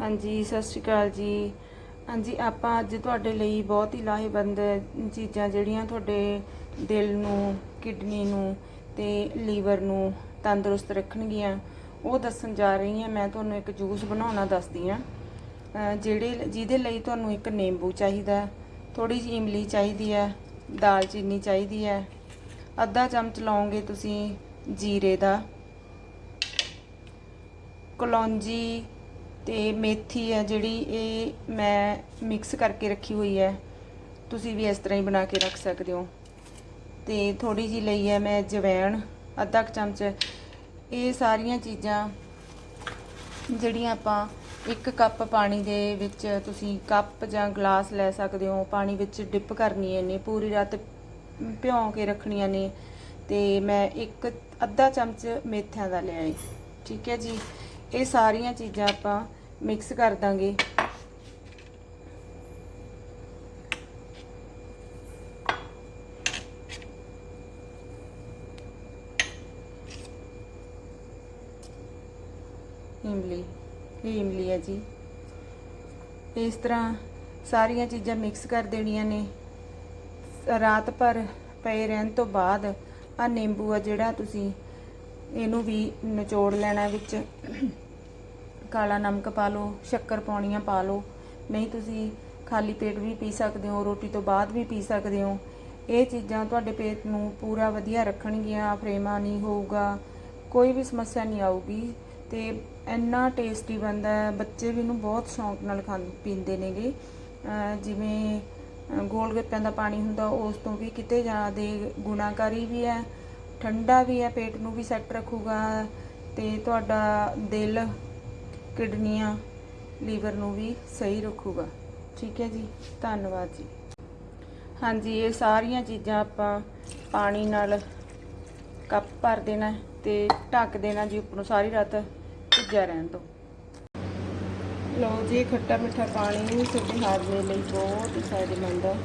ਹਾਂਜੀ, ਸਤਿ ਸ਼੍ਰੀ ਅਕਾਲ ਜੀ। ਹਾਂਜੀ, ਆਪਾਂ ਅੱਜ ਤੁਹਾਡੇ ਲਈ ਬਹੁਤ ਹੀ ਲਾਹੇਵੰਦ ਚੀਜ਼ਾਂ ਜਿਹੜੀਆਂ ਤੁਹਾਡੇ ਦਿਲ ਨੂੰ, ਕਿਡਨੀ ਨੂੰ ਤੇ ਲੀਵਰ ਨੂੰ ਤੰਦਰੁਸਤ ਰੱਖਣਗੀਆਂ। ਉਹ ਦੱਸਣ ਜਾ ਰਹੀ ਹਾਂ, ਮੈਂ ਤੁਹਾਨੂੰ ਇੱਕ ਜੂਸ ਬਣਾਉਣਾ ਦੱਸਦੀ ਹਾਂ। ਜਿਹੜੇ ਜਿਹਦੇ ਲਈ ਤੁਹਾਨੂੰ ਇੱਕ ਨਿੰਬੂ ਚਾਹੀਦਾ ਥੋੜੀ ਜਿਹੀ ਇਮਲੀ ਚਾਹੀਦੀ ਹੈ, ਦਾਲਚੀਨੀ ਚਾਹੀਦੀ ਹੈ। ਅੱਧਾ ਚਮਚ ਲਓਗੇ ਤੁਸੀਂ ਜੀਰੇ ਦਾ। ਕਲੌਂਜੀ ਤੇ ਮੇਥੀ ਹੈ ਜਿਹੜੀ ਇਹ ਮੈਂ ਮਿਕਸ ਕਰਕੇ ਰੱਖੀ ਹੋਈ ਹੈ। ਤੁਸੀਂ ਵੀ ਇਸ ਤਰ੍ਹਾਂ ਹੀ ਬਣਾ ਕੇ ਰੱਖ ਸਕਦੇ ਹੋ। ਤੇ ਥੋੜੀ ਜੀ ਲਈ ਹੈ ਮੈਂ ਜਵੈਣ, ਅੱਧਾ ਕੁ ਚਮਚ। ਇਹ ਸਾਰੀਆਂ ਚੀਜ਼ਾਂ ਜਿਹੜੀਆਂ ਆਪਾਂ ਇੱਕ ਕੱਪ ਪਾਣੀ ਦੇ ਵਿੱਚ ਤੁਸੀਂ ਕੱਪ ਜਾਂ ਗਲਾਸ ਲੈ ਸਕਦੇ ਹੋ। ਪਾਣੀ ਵਿੱਚ ਡਿਪ ਕਰਨੀਆਂ ਨੇ, ਪੂਰੀ ਰਾਤ ਭਿਉਂ ਕੇ ਰੱਖਣੀਆਂ ਨੇ। ਤੇ ਮੈਂ ਇੱਕ ਅੱਧਾ ਚਮਚ ਮੇਥਿਆਂ ਦਾ ਲਿਆ ਏ ਠੀਕ ਹੈ ਜੀ। ਇਹ ਸਾਰੀਆਂ ਚੀਜ਼ਾਂ ਆਪਾਂ ਮਿਕਸ ਕਰ ਦਾਂਗੇ। ਇਮਲੀ, ਇਹ ਇਮਲੀ ਹੈ ਜੀ। ਇਸ ਤਰ੍ਹਾਂ ਸਾਰੀਆਂ ਚੀਜ਼ਾਂ ਮਿਕਸ ਕਰ ਦੇਣੀਆਂ ਨੇ। ਰਾਤ ਭਰ ਪਏ ਰਹਿਣ ਤੋਂ ਬਾਅਦ ਆ ਨਿੰਬੂ ਆ ਜਿਹੜਾ ਤੁਸੀਂ ਇਹਨੂੰ ਵੀ ਨਿਚੋੜ ਲੈਣਾ ਵਿੱਚ। ਕਾਲਾ ਨਮਕ ਪਾ ਲਓ, ਸ਼ੱਕਰ ਪਾਉਣੀਆਂ ਪਾ ਲਓ। ਨਹੀਂ ਤੁਸੀਂ ਖਾਲੀ ਪੇਟ ਵੀ ਪੀ ਸਕਦੇ ਹੋ, ਰੋਟੀ ਤੋਂ ਬਾਅਦ ਵੀ ਪੀ ਸਕਦੇ ਹੋ। ਇਹ ਚੀਜ਼ਾਂ ਤੁਹਾਡੇ ਪੇਟ ਨੂੰ ਪੂਰਾ ਵਧੀਆ ਰੱਖਣਗੀਆਂ ਫਰੇਮਾ ਨਹੀਂ ਹੋਊਗਾ, ਕੋਈ ਵੀ ਸਮੱਸਿਆ ਨਹੀਂ ਆਊਗੀ। ਤੇ ਇੰਨਾ ਟੇਸਟੀ ਬਣਦਾ ਹੈ, ਬੱਚੇ ਵੀ ਇਹਨੂੰ ਬਹੁਤ ਸ਼ੌਂਕ ਨਾਲ ਖਾਂ, ਪੀਂਦੇ ਨੇਗੇ। ਜਿਵੇਂ ਗੋਲ ਗੱਪਿਆਂ ਦਾ ਪਾਣੀ ਹੁੰਦਾ, ਉਸ ਤੋਂ ਵੀ ਕਿਤੇ ਜ਼ਿਆਦਾ ਗੁਣਾਕਾਰੀ ਵੀ ਹੈ, ਠੰਡਾ ਵੀ ਹੈ, ਪੇਟ ਨੂੰ ਵੀ ਸੈੱਟ ਰੱਖੂਗਾ। ਤੇ ਤੁਹਾਡਾ ਦਿਲ ਕਿਡਨੀਆਂ, ਲੀਵਰ ਨੂੰ ਵੀ ਸਹੀ ਰੱਖੂਗਾ। ਠੀਕ ਹੈ ਜੀ? ਧੰਨਵਾਦ ਜੀ। ਹਾਂਜੀ, ਇਹ ਸਾਰੀਆਂ ਚੀਜ਼ਾਂ ਆਪਾਂ ਪਾਣੀ ਨਾਲ ਕੱਪ ਭਰ ਦੇਣਾ ਹੈ ਤੇ ਢੱਕ ਦੇਣਾ ਜੀ ਉੱਪਰੋਂ ਸਾਰੀ ਰਾਤ ਭਿੱਜਿਆ ਰਹਿਣ ਤੋਂ। ਲਓ ਜੀ, ਖੱਟਾ ਮਿੱਠਾ ਪਾਣੀ ਸਾਡੇ ਹਾਜ਼ਮੇ ਲਈ ਬਹੁਤ ਫਾਇਦੇਮੰਦ ਹੈ।